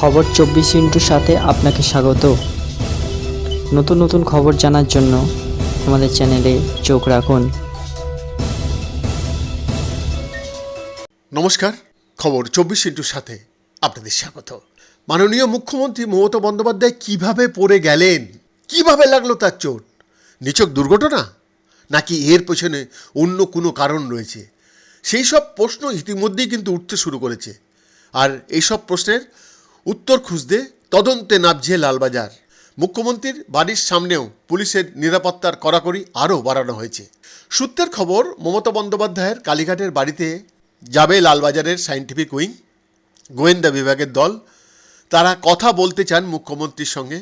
খবর চব্বিশ ইন্টুর সাথে আপনাকে স্বাগত। নতুন নতুন খবর জানার জন্য আমাদের চ্যানেলে চোখ রাখুন। নমস্কার, খবর চব্বিশ ইন্টুর সাথে আপনাদের স্বাগত। মাননীয় মুখ্যমন্ত্রী মমতা বন্দ্যোপাধ্যায় কীভাবে পড়ে গেলেন? কীভাবে লাগল তার চোট? নিচক দুর্ঘটনা? নাকি এর পেছনে অন্য কোনো কারণ রয়েছে? সেই সব প্রশ্ন ইতিমধ্যেই কিন্তু উঠতে শুরু করেছে। আর এইসব প্রশ্নের উত্তর খুঁজতে তদন্তে নামছে লালবাজার। মুখ্যমন্ত্রীর বাড়ির সামনেও পুলিশের নিরাপত্তার কড়াকড়ি আরও বাড়ানো হয়েছে। সূত্রের খবর, মমতা বন্দ্যোপাধ্যায়ের কালীঘাটের বাড়িতে যাবে লালবাজারের সায়েন্টিফিক উইং, গোয়েন্দা বিভাগের দল। তারা কথা বলতে চান মুখ্যমন্ত্রীর সঙ্গে।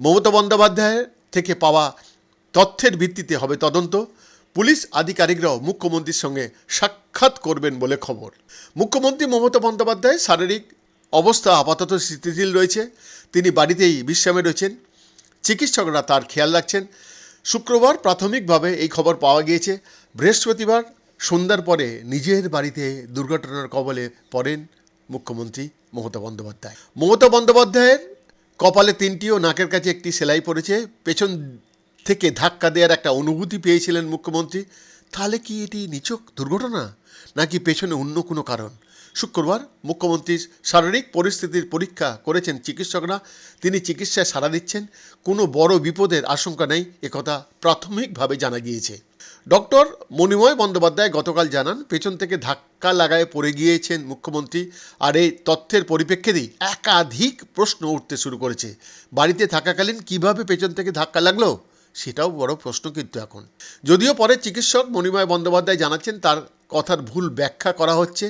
মমতা বন্দ্যোপাধ্যায়ের থেকে পাওয়া তথ্যের ভিত্তিতে হবে তদন্ত। পুলিশ আধিকারিকরাও মুখ্যমন্ত্রীর সঙ্গে সাক্ষাৎ করবেন বলে খবর। মুখ্যমন্ত্রী মমতা বন্দ্যোপাধ্যায় শারীরিক অবস্থা আপাতত স্থিতিশীল রয়েছে। তিনি বাড়িতেই বিশ্রামে রয়েছেন। চিকিৎসকরা তার খেয়াল রাখছেন। শুক্রবার প্রাথমিকভাবে এই খবর পাওয়া গিয়েছে। বৃহস্পতিবার সন্ধ্যার পরে নিজের বাড়িতে দুর্ঘটনার কবলে পড়েন মুখ্যমন্ত্রী মমতা বন্দ্যোপাধ্যায়। মমতা বন্দ্যোপাধ্যায়ের কপালে তিনটি ও নাকের কাছে একটি সেলাই পড়েছে। পেছন থেকে ধাক্কা দেওয়ার একটা অনুভূতি পেয়েছিলেন মুখ্যমন্ত্রী। তাহলে কি এটি নিচক দুর্ঘটনা? নাকি পেছনে অন্য কোনো কারণ? শুক্রবার মুখ্যমন্ত্রীর শারীরিক পরিস্থিতির পরীক্ষা করেছেন চিকিৎসকরা। তিনি চিকিৎসায় সাড়া দিচ্ছেন। কোনো বড় বিপদের আশঙ্কা নেই একথা প্রাথমিকভাবে জানা গিয়েছে। ডক্টর মণিময় বন্দ্যোপাধ্যায় গতকাল জানান, পেছন থেকে ধাক্কা লাগায় পড়ে গিয়েছেন মুখ্যমন্ত্রী আর এই তথ্যের পরিপ্রেক্ষিতেই একাধিক প্রশ্ন উঠতে শুরু করেছে। বাড়িতে থাকাকালীন কীভাবে পেছন থেকে ধাক্কা লাগল, সেটাও বড় প্রশ্ন কিন্তু এখন। যদিও পরে চিকিৎসক মণিময় বন্দ্যোপাধ্যায় জানাচ্ছেন, তার কথার ভুল ব্যাখ্যা করা হচ্ছে।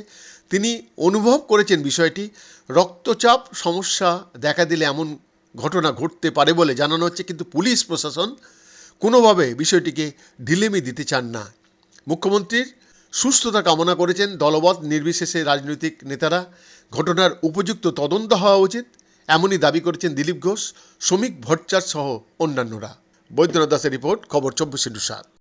তিনি অনুভব করেছেন বিষয়টি। রক্তচাপ, সমস্যা দেখা দিলে এমন ঘটনা ঘটতে পারে বলে জানানো হচ্ছে, কিন্তু পুলিশ প্রশাসন কোনোভাবে বিষয়টিকে ঢিলেমি দিতে চান না। মুখ্যমন্ত্রীর সুস্থতা কামনা করেছেন দলবৎ নির্বিশেষে রাজনৈতিক নেতারা। ঘটনার উপযুক্ত তদন্ত হওয়া উচিত, এমনই দাবি করেছেন দিলীপ ঘোষ, শ্রমিক ভট্টাচার্য সহ অন্যান্যরা। বৈদ্যনাথ দাসের রিপোর্ট, খবর চব্বিশ সাত।